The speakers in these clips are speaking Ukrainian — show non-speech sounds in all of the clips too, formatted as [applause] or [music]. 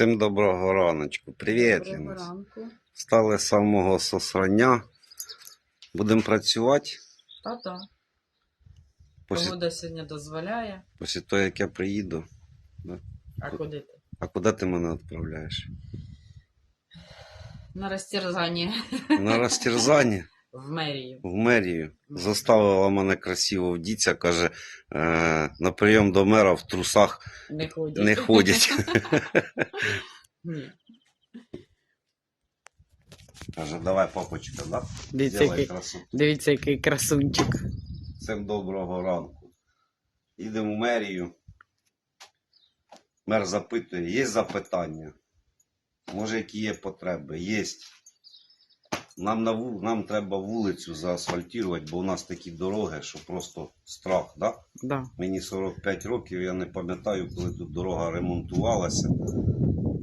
Всім доброго раночку. Привіт, Доброго ранку. Стали з самого сосрання. Будемо працювати Та-та. після, Погода сьогодні дозволяє. після того, як я приїду. А куди ти? А куди ти мене відправляєш? На розтерзання На розтерзання в мерію. в мерію. Заставила мене красиво вдіться, каже, е, на прийом до мера в трусах Не ходять. не ходять. [laughs] Ні. Каже, давай папочка, да? Дивіться, Делай який, красу. дивіться, який красунчик. Всім доброго ранку. Їдемо в мерію. Мер запитує, є запитання? Може, які є потреби? Є. Нам, на, вул- нам треба вулицю заасфальтувати, бо у нас такі дороги, що просто страх. Да? Да. Мені 45 років, я не пам'ятаю, коли тут дорога ремонтувалася.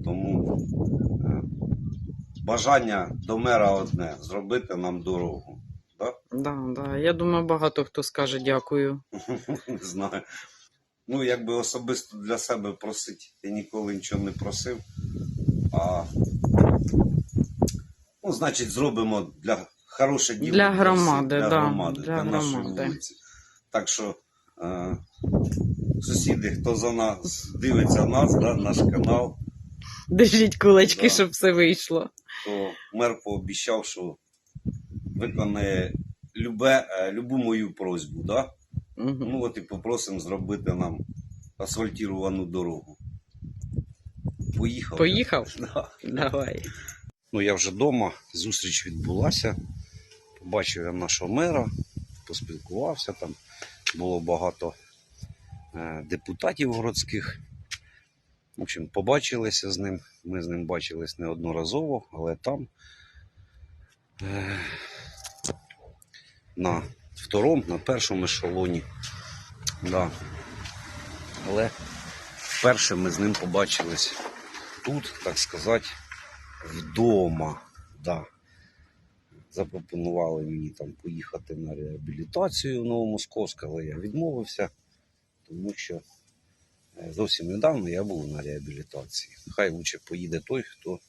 Тому е, бажання до мера одне зробити нам дорогу. Да? Да, да. Я думаю, багато хто скаже дякую. [laughs] Не знаю. Ну, якби особисто для себе просити, я ніколи нічого не просив. А ну, значить, зробимо для хороше діло. Для громади, для да, громади, для для, нашої громади. вулиці. Так що, е, сусіди, хто за нас дивиться нас, да, наш канал, Держіть кулачки, Да. щоб все вийшло. то мер пообіцяв, що виконає любе, е, любу мою просьбу. Да? Угу. Ну от і попросимо зробити нам асфальтіровану дорогу. Поїхали. Поїхав? [laughs] Да. Давай. Ну я вже вдома, зустріч відбулася. Побачив я нашого мера, поспілкувався там. Було багато е, депутатів городських. В общем, побачилися з ним. Ми з ним бачились неодноразово, але там е, на второму, на першому ешелоні. Да. Але вперше ми з ним побачились тут, так сказати, вдома. Да. Запропонували мені там поїхати на реабілітацію в Новомосковськ, але я відмовився, тому що е, зовсім недавно я був на реабілітації. Хай лучше поїде той, хто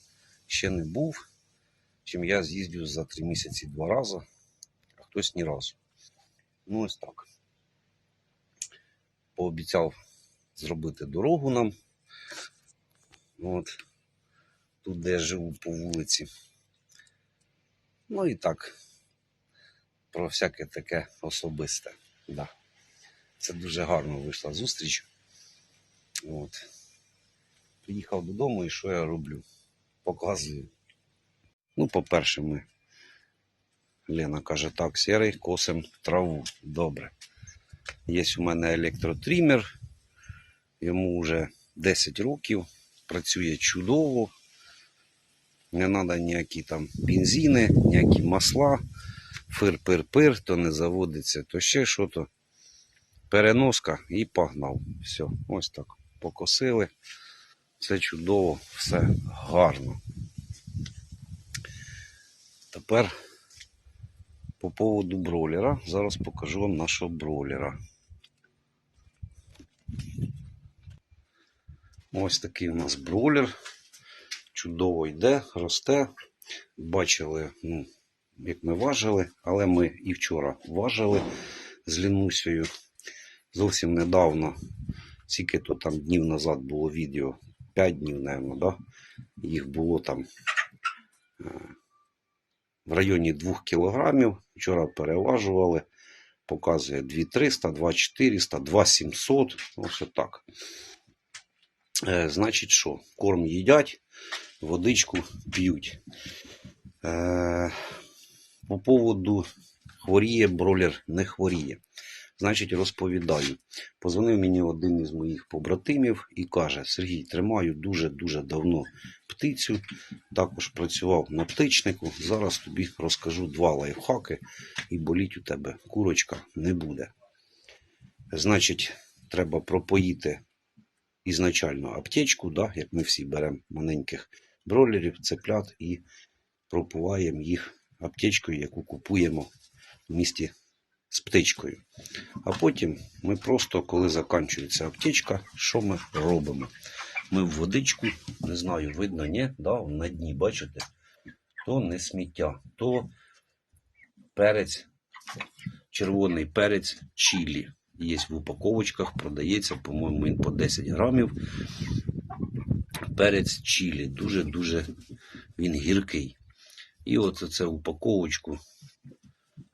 ще не був, чим я з'їздю за три місяці два рази, а хтось ні разу. Ну, ось так. Пообіцяв зробити дорогу нам. От. Тут, де я живу по вулиці. Ну і так. Про всяке таке особисте. Да. Це дуже гарно вийшла зустріч. От. Приїхав додому і що я роблю? Показую. Ну, по-перше, ми. Лена каже, так, сірий, косим траву. Добре. Є у мене електротрімер. Йому вже 10 років. Працює чудово. Не треба ніякі там бензини, ніякі масла. Фир-пир-пир, то не заводиться, то ще що то. Переноска і погнав. Все, ось так. Покосили. Все чудово, все гарно. Тепер по поводу бролера. Зараз покажу вам нашого бролера. Ось такий у нас бролер. Чудово йде, росте. Бачили, ну, як ми важили, але ми і вчора важили з Лінусею. Зовсім недавно, скільки то там днів назад було відео, 5 днів, мабуть, да? їх було там е, в районі 2 кілограмів. Вчора переважували. Показує 2300, 2400, 2700. Ось отак. Е, значить, що? Корм їдять, водичку п'ють. Е, по поводу хворіє бролер, не хворіє. Значить, розповідаю. Позвонив мені один із моїх побратимів і каже: Сергій, тримаю дуже-дуже давно птицю. Також працював на птичнику. Зараз тобі розкажу два лайфхаки, і боліть у тебе курочка не буде. Значить, треба пропоїти ізначально аптечку, да, як ми всі беремо маленьких бролерів, цеплят і пропуваємо їх аптечкою, яку купуємо в місті з птичкою. А потім ми просто, коли закінчується аптечка, що ми робимо? ми в водичку, не знаю, видно, ні, да, на дні, бачите? То не сміття, то перець, червоний перець чилі. Є в упаковочках, продається, по-моєму, він по 10 грамів. Перець чилі. Дуже-дуже він гіркий. І от це упаковочку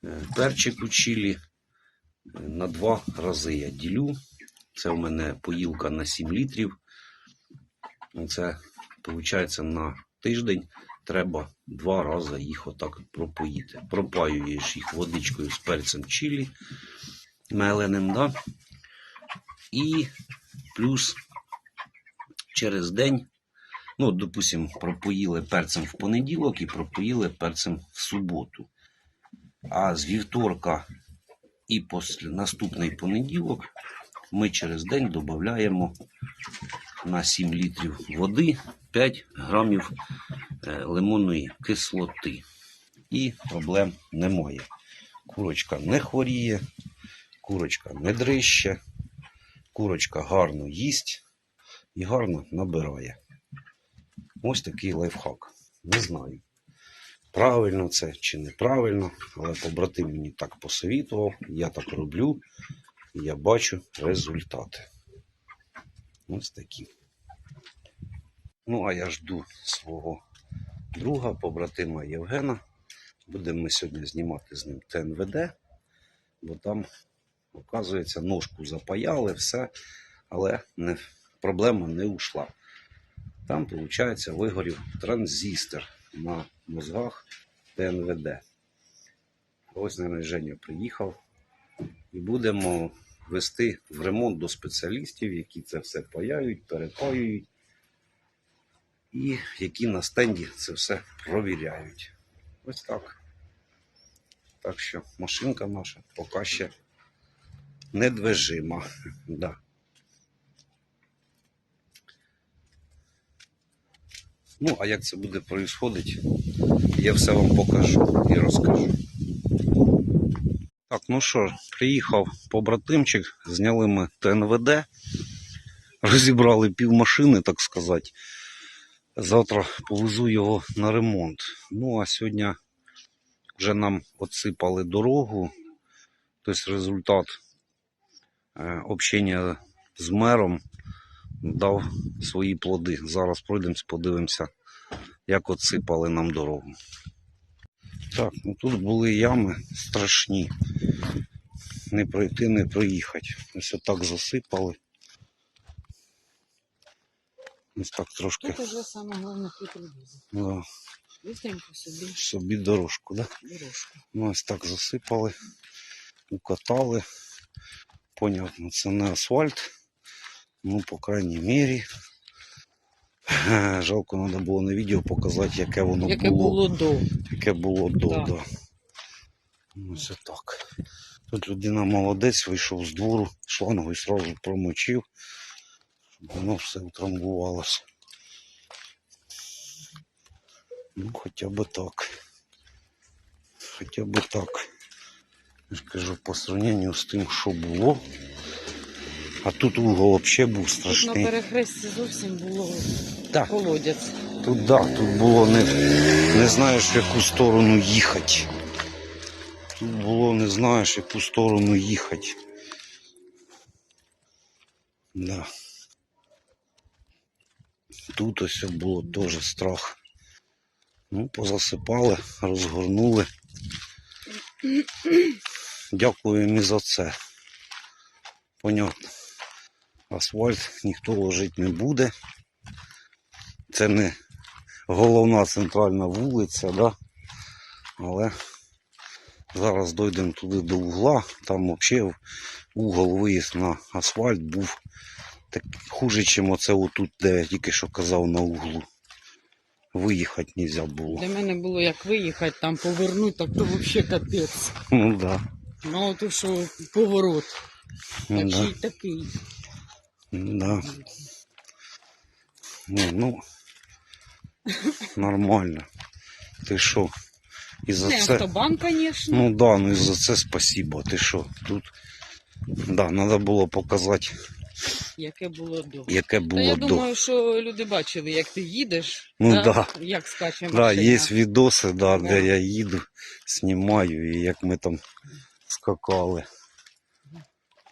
е, перчику чилі е, на два рази я ділю. Це у мене поїлка на 7 літрів. Це, виходить, на тиждень треба два рази їх отак пропоїти. Пропаюєш їх водичкою з перцем чилі меленим, да? і плюс через день, ну, допустим, пропоїли перцем в понеділок і пропоїли перцем в суботу. А з вівторка і після наступний понеділок ми через день додаємо на 7 літрів води 5 грамів е, лимонної кислоти. І проблем немає. Курочка не хворіє, курочка не дрище, курочка гарно їсть і гарно набирає. Ось такий лайфхак. Не знаю, правильно це чи неправильно, але побратим мені так посовітував, я так роблю, і я бачу результати. Ось такі. Ну, а я жду свого друга, побратима Євгена. Будемо ми сьогодні знімати з ним ТНВД, бо там, оказується, ножку запаяли, все, але не, проблема не ушла. Там, виходить, вигорів транзистор на мозгах ТНВД. Ось, наверное, Женя приїхав. І будемо вести в ремонт до спеціалістів, які це все паяють, перепаюють, і які на стенді це все провіряють. Ось так. Так що машинка наша поки ще недвижима. [laughs] Да. Ну, а як це буде происходити, я все вам покажу і розкажу. Так, ну що, приїхав побратимчик, зняли ми ТНВД, розібрали пів машини, так сказати. Завтра повезу його на ремонт. Ну, а сьогодні вже нам отсипали дорогу. Тобто результат общення з мером дав свої плоди. Зараз пройдемо, подивимося, як отсипали нам дорогу. Так, ну тут були ями страшні. Не пройти, не проїхати. Ось отак засипали. Ось так трошки Тут уже саме головне да, Быстренько собі собі дорожку. Да? дорожку. Ну, ось так засипали, укатали. Понятно, це не асфальт. Ну, по крайній мірі. [laughs] Жалко, треба було на відео показати, яке воно Яке було. було до. Яке було до, Да. да. Ну, Ось так. Тут людина молодець, вийшов з двору, шлангу і одразу промочив, щоб воно все утрамбувалося. Ну, хоча б так. Хоча б так. Я ж кажу, по сравненню з тим, що було. А тут угол взагалі був Тут на перехресті зовсім було Так. колодязь. Тут да, тут було не, не знаєш, в яку сторону їхати. Тут було не знаєш, в яку сторону їхати. Да. Тут ось було теж страх. Ну, позасипали, розгорнули. Дякую їм і за це. Понятно. Асфальт ніхто ложити не буде. Це не головна центральна вулиця, да? але зараз дійдемо туди до угла. Там взагалі угол виїзд на асфальт був так хуже, ніж оце отут, де я тільки що казав на углу. Виїхати не можна було. Для мене було як виїхати, там повернути, так то взагалі капець. Ну да. Ну, от що поворот. Ну, да. такий. Ну, да. Ні, ну нормально. Ти що? І за Не це. автобан, звісно. Ну да, ну і за це спасибо. Ти що? Тут да, треба було показати яке було до. яке Та було я до. думаю, що люди бачили, як ти їдеш, Ну, да? да. як скаче Да, є відоси, да, Да. де я їду, знімаю і як ми там скакали.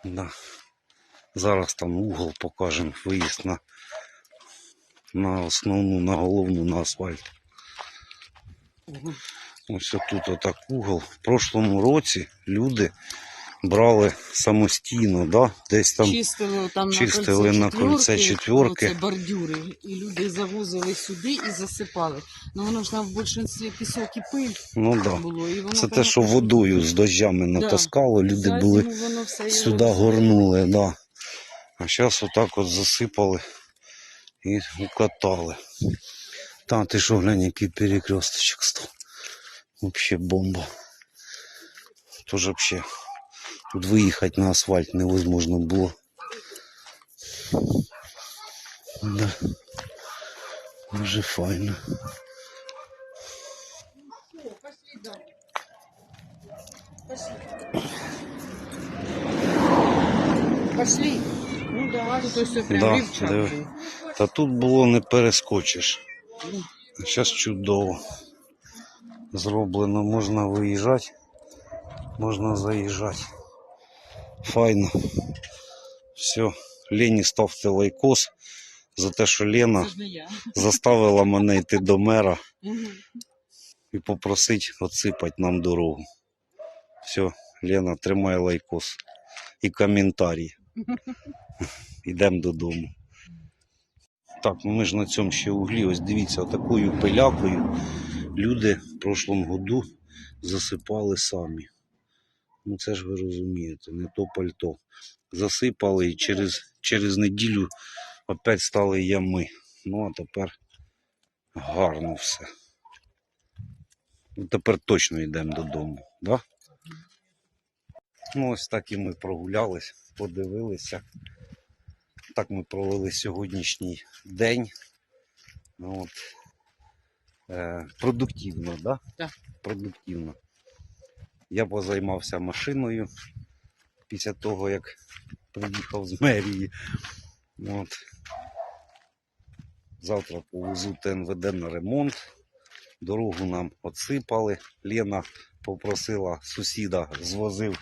Да. Зараз там угол покажемо, виїзд на, на основну, на головну, на асфальт. Ось тут отак угол. В прошлому році люди брали самостійно, да? десь там чистили там чистили на кольце четвірки. Це бордюри. І люди завозили сюди і засипали. Ну воно ж там в більшості пісок і пиль ну, да. було. І воно, Це те, що водою з дощами натаскало, люди за були сюди горнули, да. А зараз отак от засипали і укатали. Та ти що, глянь, який перекресточок став. Вообще бомба. Тоже вообще тут виїхати на асфальт невозможно було. Да. Дуже файно. Пошли. Ну давай. Тут ось прям Да, рівчак Та тут було не перескочиш. Зараз чудово. Зроблено, можна виїжджати, можна заїжджати. Файно. Все. Лені ставте лайкос за те, що Лена заставила мене йти до мера і попросить отсипати нам дорогу. Все, Лена, тримай лайкос і коментарі. [laughs] Йдемо додому. Так, ну ми ж на цьому ще углі. Ось дивіться, такою пилякою люди в прошлому году засипали самі. Ну це ж ви розумієте, не то пальто. Засипали і через, через неділю опять стали ями. Ну а тепер гарно все. Ну, тепер точно йдемо додому, да? Ну, ось так і ми прогулялись, подивилися. Так ми провели сьогоднішній день. Ну, От. Е, продуктивно, да? Так. Продуктивно. Я позаймався машиною після того, як приїхав з мерії. От. Завтра повезу ТНВД на ремонт. Дорогу нам отсипали. Лена попросила сусіда, звозив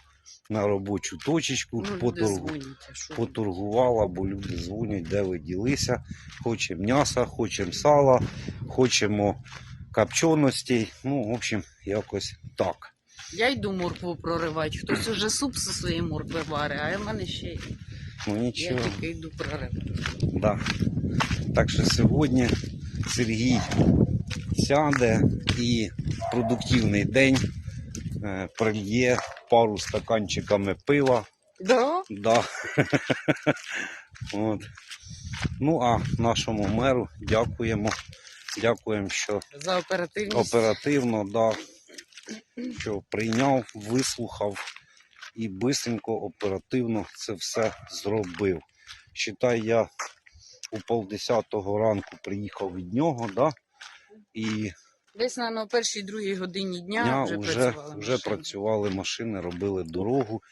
на робочу точечку, Ну, поторгу, дзвонять, поторгувала, бо люди дзвонять, де ви ділися. Хочемо м'яса, хочемо сала, хочемо копченостей. Ну, в общем, якось так. Я йду моркву проривати. Хтось уже суп зі своєї моркви варить, а в мене ще. Ну Я нічого. тільки йду проривати. Да. Так що сьогодні Сергій сяде і продуктивний день е, прильє пару стаканчиками пива. Да? Да. [laughs] От. Ну а нашому меру дякуємо. Дякуємо, що За оперативність. оперативно, да, що прийняв, вислухав і бисенько, оперативно це все зробив. Считай, я у полдесятого ранку приїхав від нього, да, і Десь на першій другій годині дня, дня вже, вже, працювали вже працювали машини, робили дорогу.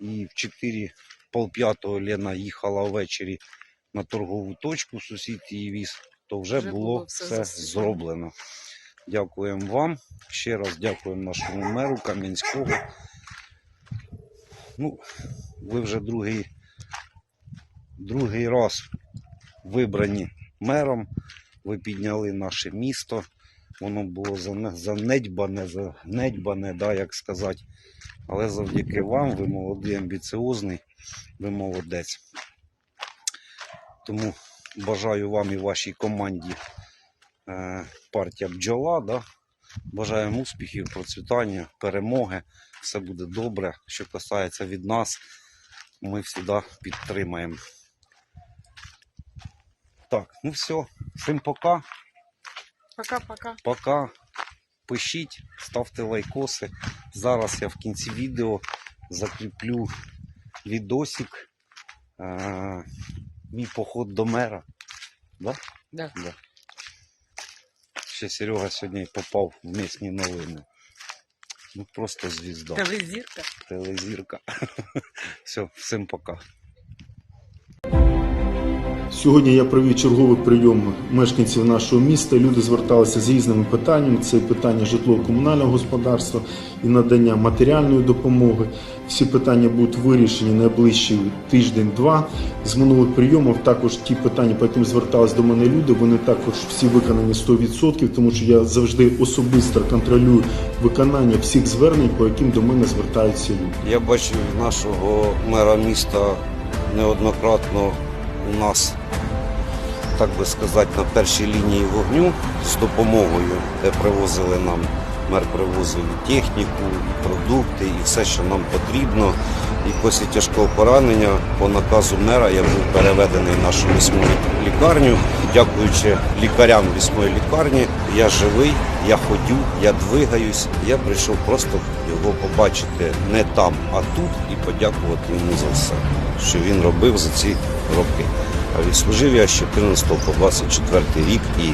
І в 4 полп'ятого Лена їхала ввечері на торгову точку, сусід її віз, то вже, Вже було, було все все зроблено. Дякуємо вам. Ще раз дякуємо нашому меру Кам'янського. Ну, ви вже другий, другий раз вибрані мером. Ви підняли наше місто. Воно було зане- занедбане, занедбане, да, як сказати. Але завдяки вам, ви молодий, амбіціозний, ви молодець. Тому бажаю вам і вашій команді партія бджола. Да? Бажаємо успіхів, процвітання, перемоги. Все буде добре. Що касається від нас, ми завжди підтримаємо. Так, ну все. Всім пока. Пока-пока. Пока. Пишіть, ставте лайкоси. Зараз я в кінці відео закріплю відосик. Е, мій поход до мера. Да? Да. Да. Ще Серега сьогодні попав в місні новини. Ну просто звізда. Телезірка. Телезірка. [laughs] Все, всім пока. Сьогодні я провів черговий прийом мешканців нашого міста. Люди зверталися з різними питаннями. Це питання житлово-комунального господарства і надання матеріальної допомоги. Всі питання будуть вирішені найближчий тиждень-два. З минулих прийомів також ті питання, по яким звертались до мене люди, вони також всі виконані 100%, тому що я завжди особисто контролюю виконання всіх звернень, по яким до мене звертаються люди. Я бачив нашого мера міста неоднократно у нас, так би сказати, на першій лінії вогню з допомогою, де привозили нам, мер привозив і техніку, і продукти, і все, що нам потрібно. І після тяжкого поранення по наказу мера я був переведений в нашу вісьму лікарню. Дякуючи лікарям вісьмої лікарні, я живий, я ходю, я двигаюсь. Я прийшов просто його побачити не там, а тут і подякувати йому за все, що він робив за ці роки. А відслужив я з 14 по 24 рік і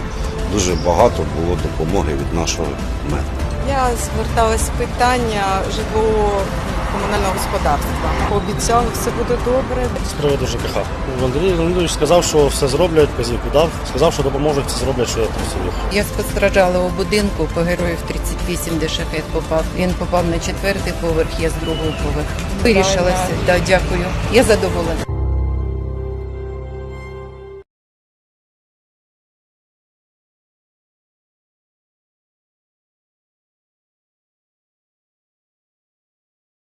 дуже багато було допомоги від нашого мера. Я зверталась з питання житлово-комунального господарства. Обіцяли, все буде добре. з приводу ЖКХ. Андрій Леонідович сказав, що все зроблять, казівку дав. Сказав, що допоможуть, все зроблять, що я просив. Я спостережала у будинку по героїв 38, де шахет попав. Він попав на четвертий поверх, я з другого поверху. Вирішилася. Да, дякую. Я задоволена.